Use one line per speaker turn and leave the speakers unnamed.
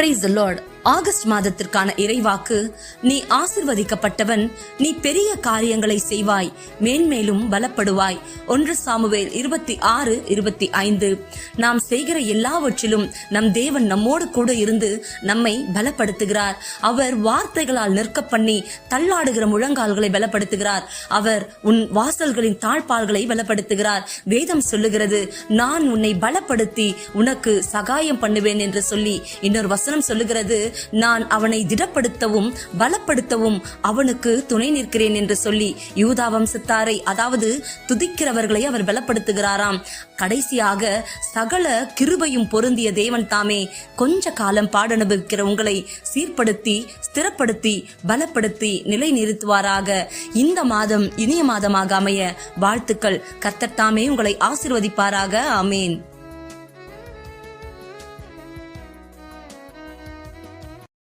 Praise the Lord. August மாதத்திற்கான இறைவாக்கு நீ ஆசிர்வதிக்கப்பட்டவன் நீ பெரிய காரியங்களை செய்வாய் மேன்மேலும் பலப்படுவாய். ஒன்று சாமுவேல் இருபத்தி ஆறு இருபத்தி ஐந்து. நாம் செய்கிற எல்லாவற்றிலும் நம் தேவன் நம்மோடு கூட இருந்து நம்மை பலப்படுத்துகிறார். அவர் வார்த்தைகளால் நிற்க பண்ணி தள்ளாடுகிற முழங்கால்களை பலப்படுத்துகிறார். அவர் உன் வாசல்களின் தாழ்பால்களை பலப்படுத்துகிறார். வேதம் சொல்லுகிறது நான் உன்னை பலப்படுத்தி உனக்கு சகாயம் பண்ணுவேன் என்று சொல்லி இன்னொரு வசனம் சொல்லுகிறது நான் அவனை திடப்படுத்தவும் பலப்படுத்தவும் அவனுக்கு துணை நிற்கிறேன் என்று சொல்லி யூதா வம்சத்தாரை அதாவது துதிக்கிறவர்களை அவர் பலப்படுத்துகிறாராம். கடைசியாக சகல கிருபையும் பொருந்திய தேவன் தாமே கொஞ்ச காலம் பாடனுபவிக்கிற உங்களை சீர்படுத்தி ஸ்திரப்படுத்தி பலப்படுத்தி நிலை நிறுத்துவாராக இந்த மாதம் இனிய மாதமாக அமைய வாழ்த்துக்கள். கர்த்தர் தாமே உங்களை ஆசிர்வதிப்பாராக. ஆமேன்.